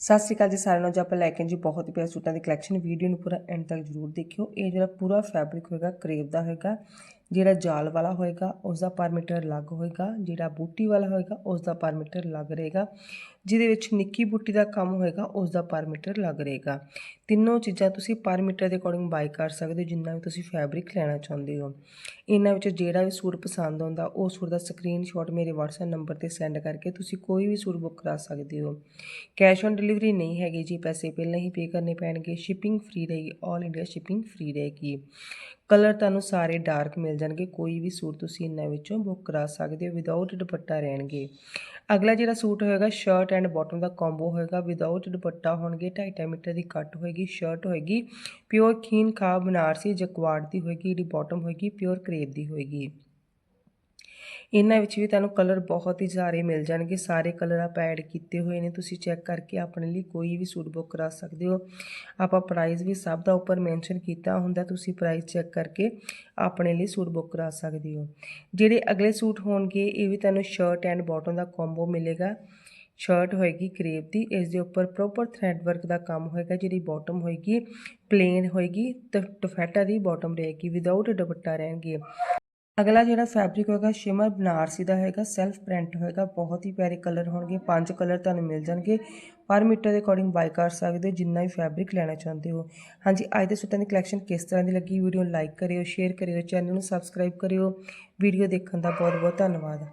ਸਤਿ ਸ਼੍ਰੀ ਅਕਾਲ ਜੀ ਸਾਰਿਆਂ ਨੂੰ। ਅੱਜ ਆਪਾਂ ਲੈ ਕੇ ਜੀ ਬਹੁਤ ਹੀ ਪਿਆਰੇ ਸੂਟਾਂ ਦੀ ਕਲੈਕਸ਼ਨ ਵੀਡੀਓ ਨੂੰ ਪੂਰਾ ਐਂਡ ਤੱਕ ਜਰੂਰ ਦੇਖਿਓ। ਇਹ ਜਿਹੜਾ ਪੂਰਾ ਫੈਬਰਿਕ ਹੋਏਗਾ ਕਰੇਵ ਦਾ ਹੋਏਗਾ। ਜਿਹੜਾ ਜਾਲ ਵਾਲਾ ਹੋਏਗਾ ਉਸ ਦਾ ਪਰ ਮੀਟਰ ਅਲੱਗ ਹੋਏਗਾ, ਜਿਹੜਾ ਬੂਟੀ ਵਾਲਾ ਹੋਏਗਾ ਉਸ ਦਾ ਪਰ ਮੀਟਰ ਅਲੱਗ ਰਹੇਗਾ। ਜਿਹਦੇ ਵਿੱਚ ਨਿੱਕੀ ਬੂਟੀ ਦਾ ਕੰਮ ਹੋਏਗਾ ਉਸ ਦਾ ਪਰ ਮੀਟਰ ਅਲੱਗ ਰਹੇਗਾ। ਤਿੰਨੋਂ ਚੀਜ਼ਾਂ ਤੁਸੀਂ ਪਰ ਮੀਟਰ ਦੇ ਅਕੋਰਡਿੰਗ ਬਾਈ ਕਰ ਸਕਦੇ ਹੋ, ਜਿੰਨਾ ਵੀ ਤੁਸੀਂ ਫੈਬਰਿਕ ਲੈਣਾ ਚਾਹੁੰਦੇ ਹੋ। ਇਹਨਾਂ ਵਿੱਚ ਜਿਹੜਾ ਵੀ ਸੂਟ ਪਸੰਦ ਆਉਂਦਾ, ਉਹ ਸੂਟ ਦਾ ਸਕਰੀਨਸ਼ਾਟ ਮੇਰੇ WhatsApp ਨੰਬਰ ਤੇ ਸੈਂਡ ਕਰਕੇ ਤੁਸੀਂ ਕੋਈ ਵੀ ਸੂਟ ਬੁੱਕ ਕਰਾ ਸਕਦੇ ਹੋ। ਕੈਸ਼ ਔਨ ਡਿਲੀਵਰੀ ਨਹੀਂ ਹੈਗੀ ਜੀ, ਪੈਸੇ ਪਹਿਲਾਂ ਹੀ ਪੇ ਕਰਨੇ ਪੈਣਗੇ ਸ਼ਿਪਿੰਗ ਫ੍ਰੀ ਰਹੇਗੀ 올 ਇੰਡੀਆ ਸ਼ਿਪਿੰਗ ਫ੍ਰੀ ਰਹੇਗੀ। ਕਲਰ ਤੁਹਾਨੂੰ ਸਾਰੇ ਡਾਰਕ ਮਿਲ ਜਾਣਗੇ, ਕੋਈ ਵੀ ਸੂਟ ਤੁਸੀਂ ਇਹਨਾਂ ਵਿੱਚੋਂ ਬੁੱਕ ਕਰਾ ਸਕਦੇ ਹੋ ਵਿਦਆਊਟ ਦੁਪੱਟਾ ਰਹਿਣਗੇ। ਅਗਲਾ ਜਿਹੜਾ ਸੂਟ ਹੋਏਗਾ ਸ਼ਰਟ ਐਂਡ ਬਾਟਮ ਦਾ ਕੰਬੋ ਹੋਏਗਾ ਵਿਦਆਊਟ ਦੁਪੱਟਾ ਹੋਣਗੇ 2.5 ਮੀਟਰ ਦੀ ਕੱਟ ਹੋਏਗੀ ਸ਼ਰਟ ਹੋਏਗੀ ਪਿਓਰ ਖੀਨ ਖਾ ਬਨਾਰਸੀ, ਜਕਵਾੜ ਦੀ ਹੋਏਗੀ ਜਿਹੜੀ ਬਾਟਮ ਹੋਏਗੀ ਪਿਓਰ ਕਰੇਪ ਦੀ ਹੋਏਗੀ। ਇਹਨਾਂ ਵਿੱਚ ਵੀ ਤੁਹਾਨੂੰ ਕਲਰ ਬਹੁਤ ਹੀ ਸਾਰੇ ਮਿਲ ਜਾਣਗੇ। ਸਾਰੇ ਕਲਰ ਆਪਾਂ ਐਡ ਕੀਤੇ ਹੋਏ ਨੇ। ਤੁਸੀਂ ਚੈੱਕ ਕਰਕੇ ਆਪਣੇ ਲਈ ਕੋਈ ਵੀ ਸੂਟ ਬੁੱਕ ਕਰਾ ਸਕਦੇ ਹੋ। ਆਪਾਂ ਪ੍ਰਾਈਸ ਵੀ ਸਭ ਦਾ ਉੱਪਰ ਮੈਂਸ਼ਨ ਕੀਤਾ ਹੁੰਦਾ। ਤੁਸੀਂ ਪ੍ਰਾਈਸ ਚੈੱਕ ਕਰਕੇ ਆਪਣੇ ਲਈ ਸੂਟ ਬੁੱਕ ਕਰਾ ਸਕਦੇ ਹੋ। ਜਿਹੜੇ ਅਗਲੇ ਸੂਟ ਹੋਣਗੇ, ਇਹ ਵੀ ਤੁਹਾਨੂੰ ਸ਼ਰਟ ਐਂਡ ਬਾਟਮ ਦਾ ਕੰਬੋ ਮਿਲੇਗਾ। ਸ਼ਰਟ ਹੋਏਗੀ ਕਰੇਪ ਦੀ। ਇਸ ਦੇ ਉੱਪਰ ਪ੍ਰੋਪਰ ਥ੍ਰੈਡ ਵਰਕ ਦਾ ਕੰਮ ਹੋਏਗਾ। ਜਿਹੜੀ ਬਾਟਮ ਹੋਏਗੀ ਪਲੇਨ ਹੋਏਗੀ, ਤੇ ਟਫੈਟਾ ਦੀ ਬਾਟਮ ਰਹੇਗੀ। ਵਿਦਆਊਟ ਦੁਪੱਟਾ ਰਹਿਣਗੇ। ਅਗਲਾ ਜਿਹੜਾ ਫੈਬਰਿਕ ਹੋਏਗਾ ਸ਼ਿਮਰ ਬਨਾਰਸੀ ਦਾ ਹੋਏਗਾ ਸੈਲਫ ਪ੍ਰਿੰਟ ਹੋਏਗਾ, ਬਹੁਤ ਹੀ ਪਿਆਰੇ ਕਲਰ ਹੋਣਗੇ, ਪੰਜ ਕਲਰ ਤੁਹਾਨੂੰ ਮਿਲ ਜਾਣਗੇ। ਪਰ ਮੀਟਰ ਦੇ ਅਕੋਰਡਿੰਗ ਬਾਈ ਕਰ ਸਕਦੇ ਹੋ, ਜਿੰਨਾ ਵੀ ਫੈਬਰਿਕ ਲੈਣਾ ਚਾਹੁੰਦੇ ਹੋ। ਹਾਂਜੀ, ਅੱਜ ਦੇ ਸੂਟਾਂ ਦੀ ਕਲੈਕਸ਼ਨ ਕਿਸ ਤਰ੍ਹਾਂ ਦੀ ਲੱਗੀ? ਵੀਡੀਓ ਨੂੰ ਲਾਈਕ ਕਰਿਓ ਸ਼ੇਅਰ ਕਰਿਓ ਚੈਨਲ ਨੂੰ ਸਬਸਕ੍ਰਾਈਬ ਕਰਿਓ। ਵੀਡੀਓ ਦੇਖਣ ਦਾ ਬਹੁਤ ਬਹੁਤ ਧੰਨਵਾਦ।